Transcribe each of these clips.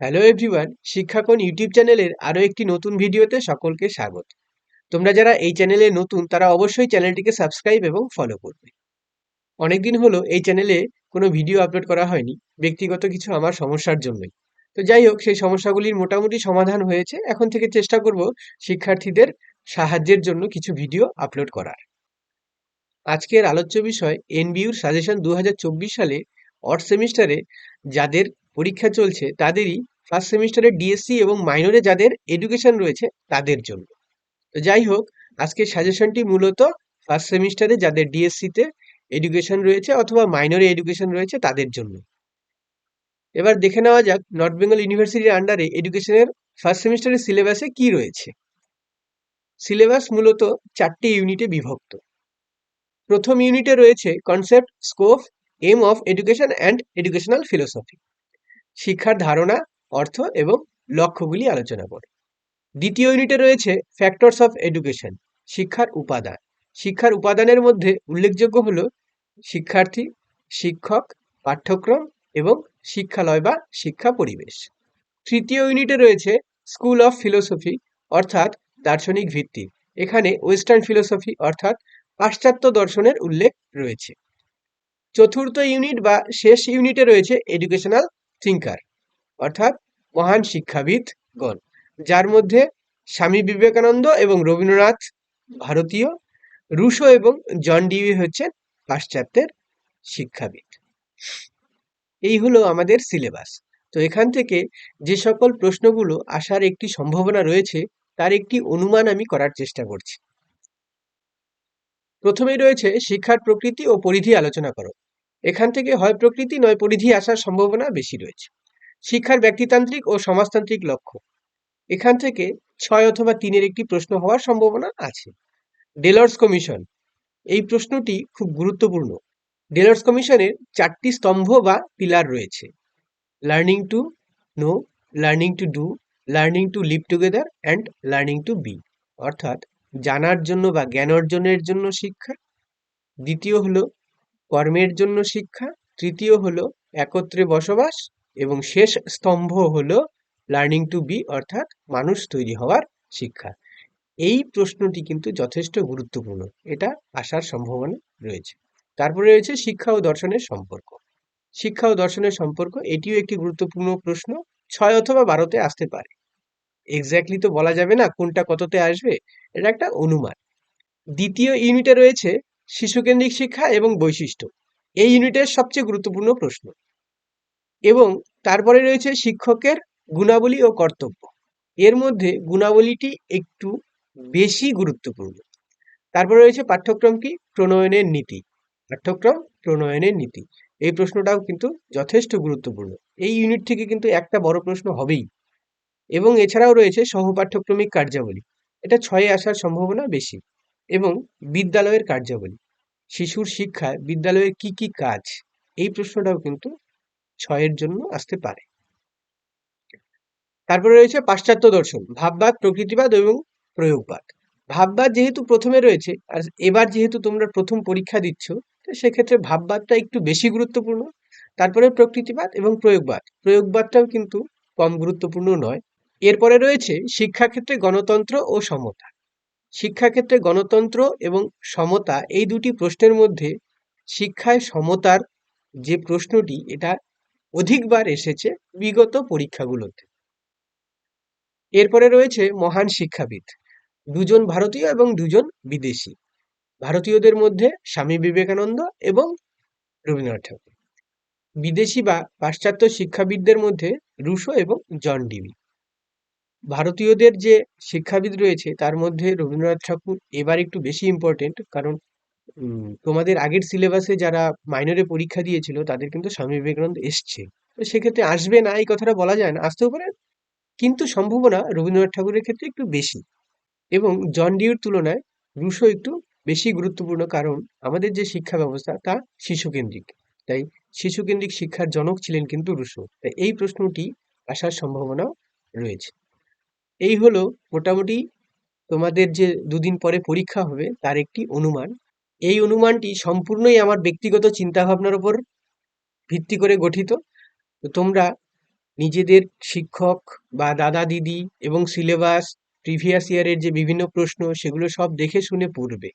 Hello everyone শিক্ষাকোণ YouTube চ্যানেলের আরও একটি নতুন ভিডিওতে সকলকে স্বাগত। তোমরা যারা এই চ্যানেলে নতুন, তারা অবশ্যই চ্যানেলটিকে সাবস্ক্রাইব এবং ফলো করবে। অনেকদিন হলো এই চ্যানেলে কোনো ভিডিও আপলোড করা হয়নি, ব্যক্তিগত কিছু আমার সমস্যার জন্যই। তো যাই হোক, সেই সমস্যাগুলির মোটামুটি সমাধান হয়েছে। এখন থেকে চেষ্টা করব শিক্ষার্থীদের সাহায্যের জন্য কিছু ভিডিও আপলোড করার। আজকের আলোচ্য বিষয় এনবিউর সাজেশন দু হাজার চব্বিশ সালে অর্থ সেমিস্টারে যাদের পরীক্ষা চলছে তাদেরই ফার্স্ট সেমিস্টারে ডিএসসি এবং মাইনরে যাদের এডুকেশন রয়েছে তাদের জন্য। তো যাই হোক আজকের সাজেশনটি মূলত ফার্স্ট সেমিস্টারে যাদের ডিএসসিতে এডুকেশন রয়েছে অথবা মাইনরে এডুকেশন রয়েছে তাদের জন্য। এবার দেখে নেওয়া যাক নর্থ বেঙ্গল ইউনিভার্সিটির আন্ডারে এডুকেশনের ফার্স্ট সেমিস্টারের সিলেবাসে কি রয়েছে। সিলেবাস মূলত চারটি ইউনিটে বিভক্ত। প্রথম ইউনিটে রয়েছে concept scope aim of education and educational philosophy শিক্ষার ধারণা, অর্থ এবং লক্ষ্যগুলি আলোচনা করে। দ্বিতীয় ইউনিটে রয়েছে ফ্যাক্টরস অফ এডুকেশন শিক্ষার উপাদান। শিক্ষার উপাদানের মধ্যে উল্লেখযোগ্য হল শিক্ষার্থী, শিক্ষক, পাঠ্যক্রম এবং শিক্ষালয় বা শিক্ষা পরিবেশ। তৃতীয় ইউনিটে রয়েছে স্কুল অফ ফিলোসফি অর্থাৎ দার্শনিক ভিত্তি। এখানে ওয়েস্টার্ন ফিলোসফি অর্থাৎ পাশ্চাত্য দর্শনের উল্লেখ রয়েছে। চতুর্থ ইউনিট বা শেষ ইউনিটে রয়েছে এডুকেশনাল থিঙ্কার, অর্থাৎ মহান শিক্ষাবিদগণ যার মধ্যে স্বামী বিবেকানন্দ এবং রবীন্দ্রনাথ ভারতীয়, রুশো এবং জন ডিউই হচ্ছেন পাশ্চাত্যের শিক্ষাবিদ। এই হলো আমাদের সিলেবাস। তো এখান থেকে যে সকল প্রশ্নগুলো আসার একটি সম্ভাবনা রয়েছে, তার একটি অনুমান আমি করার চেষ্টা করছি। প্রথমেই রয়েছে শিক্ষার প্রকৃতি ও পরিধি আলোচনা করো। এখান থেকে হয় প্রকৃতি, নয় পরিধি আসার সম্ভাবনা বেশি রয়েছে। শিক্ষার ব্যক্তিতান্ত্রিক ও সমাজতান্ত্রিক লক্ষ্য। এখান থেকে ছয় অথবা তিনের একটি প্রশ্ন হওয়ার সম্ভাবনা আছে। Delors commission. এই প্রশ্নটি খুব গুরুত্বপূর্ণ। ডেলর্স কমিশনের চারটি স্তম্ভ বা পিলার রয়েছে। Learning to, know, learning to do, learning to live together, and learning to be, অর্থাৎ জানার জন্য বা জ্ঞান অর্জনের জন্য শিক্ষা। দ্বিতীয় হলো কর্মের জন্য শিক্ষা, তৃতীয় হলো একত্রে বসবাস এবং শেষ স্তম্ভ হলো লার্নিং টু বি অর্থাৎ মানুষ তৈরি হওয়ার শিক্ষা। এই প্রশ্নটি কিন্তু যথেষ্ট গুরুত্বপূর্ণ, এটা আসার সম্ভাবনা রয়েছে। তারপরে রয়েছে শিক্ষা ও দর্শনের সম্পর্ক। শিক্ষা ও দর্শনের সম্পর্ক, এটিও একটি গুরুত্বপূর্ণ প্রশ্ন, ছয় অথবা বারোতে আসতে পারে। এক্স্যাক্টলি তো বলা যাবে না কোনটা কততে আসবে, এটা একটা অনুমান। দ্বিতীয় ইউনিটে রয়েছে শিশুকেন্দ্রিক শিক্ষা এবং বৈশিষ্ট্য। এই ইউনিটের সবচেয়ে গুরুত্বপূর্ণ প্রশ্ন। এবং তারপরে রয়েছে শিক্ষকের গুণাবলী ও কর্তব্য। এর মধ্যে গুণাবলীটি একটু বেশি গুরুত্বপূর্ণ। তারপরে রয়েছে পাঠ্যক্রম কি? প্রণয়নের নীতি। পাঠ্যক্রম, প্রণয়নের নীতি। এই প্রশ্নটাও কিন্তু যথেষ্ট গুরুত্বপূর্ণ। এই ইউনিট থেকে কিন্তু একটা বড় প্রশ্ন হবেই। এবং এছাড়াও রয়েছে সহপাঠ্যক্রমিক কার্যাবলী। এটা ছয়ে আসার সম্ভাবনা বেশি। এবং বিদ্যালয়ের কার্যাবলী। শিশুর শিক্ষায় বিদ্যালয়ের কি কি কাজ? এই প্রশ্নটাও কিন্তু ছয়ের জন্য আসতে পারে। তারপরে রয়েছে পাশ্চাত্য দর্শন, ভাববাদ, প্রকৃতিবাদ এবং প্রয়োগবাদ। ভাববাদ যেহেতু প্রথমে রয়েছে, আর এবার যেহেতু তোমরা প্রথম পরীক্ষা দিচ্ছ সেক্ষেত্রে ভাববাদটা একটু বেশি গুরুত্বপূর্ণ। তারপরে প্রকৃতিবাদ এবং প্রয়োগবাদ। প্রয়োগবাদটাও কিন্তু কম গুরুত্বপূর্ণ নয়। এরপরে রয়েছে শিক্ষাক্ষেত্রে গণতন্ত্র ও সমতা। শিক্ষাক্ষেত্রে গণতন্ত্র এবং সমতা এই দুটি প্রশ্নের মধ্যে শিক্ষায় সমতার যে প্রশ্নটি, এটা অধিকবার এসেছে বিগত পরীক্ষাগুলোতে। এরপরে রয়েছে মহান শিক্ষাবিদ। দুজন ভারতীয় এবং দুজন বিদেশি। ভারতীয়দের মধ্যে স্বামী বিবেকানন্দ এবং রবীন্দ্রনাথ ঠাকুর। বিদেশি বা পাশ্চাত্য শিক্ষাবিদদের মধ্যে রুশো এবং জন ডিবি। ভারতীয়দের যে শিক্ষাবিদ রয়েছে, তার মধ্যে রবীন্দ্রনাথ ঠাকুর এবার একটু বেশি ইম্পর্টেন্ট কারণ তোমাদের আগের সিলেবাসে যারা মাইনরে পরীক্ষা দিয়েছিল, তাদের কিন্তু স্বামী বিবেকানন্দ এসছে। তো সেক্ষেত্রে আসবে না, এই কথাটা বলা যায় না, আসতেও পারে, কিন্তু সম্ভাবনা রবীন্দ্রনাথ ঠাকুরের ক্ষেত্রে একটু বেশি। এবং জন ডিউর তুলনায় রুশো একটু বেশি গুরুত্বপূর্ণ কারণ, আমাদের যে শিক্ষা ব্যবস্থা, তা শিশুকেন্দ্রিক। তাই শিশুকেন্দ্রিক শিক্ষার জনক ছিলেন কিন্তু রুশো। তাই এই প্রশ্নটি আসার সম্ভাবনা রয়েছে। এই হলো মোটামুটি তোমাদের যে দুদিন পরে পরীক্ষা হবে, তার একটি অনুমান। এই অনুমানটি সম্পূর্ণই আমার ব্যক্তিগত চিন্তাভাবনার ওপর ভিত্তি করে গঠিত। তো তোমরা নিজেদের শিক্ষক বা দাদা, দিদি এবং সিলেবাস প্রিভিয়াস ইয়ারের যে বিভিন্ন প্রশ্ন, সেগুলো সব দেখে শুনে পড়বে।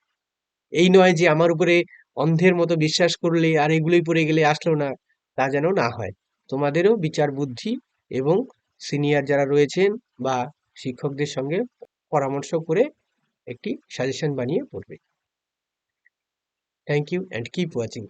এই নয় যে আমার উপরে অন্ধের মতো বিশ্বাস করলে আর এগুলোই পড়ে গেলে আসলো না, তা যেন না হয়। তোমাদেরও বিচার বুদ্ধি এবং সিনিয়র যারা রয়েছেন বা শিক্ষকদের সঙ্গে পরামর্শ করে একটি সাজেশন বানিয়ে পড়বে। Thank you and keep watching